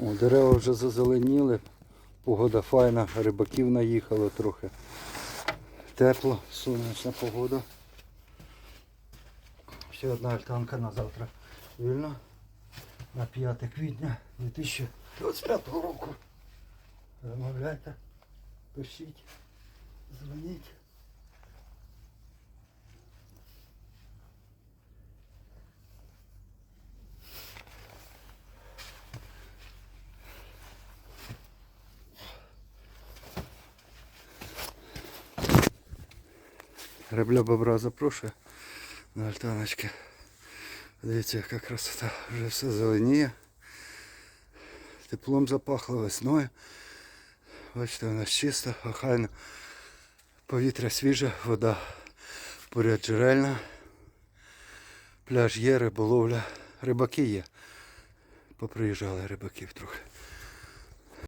О, дерева вже зазеленіли, погода файна, рибаків наїхало трохи. Тепло, сонячна погода. Ще одна альтанка на завтра вільна. На 5 квітня 2025 року. Замовляйте, пишіть, дзвоніть. Гребля бобра запрошує на альтаночки. Дивіться, яка красота. Вже все зеленіє. Теплом запахло весною. Бачите, у нас чисто, охайно. Повітря свіже, вода поряд джерельна. Пляж є, риболовля. Рибаки є. Поприїжджали рибаків трохи.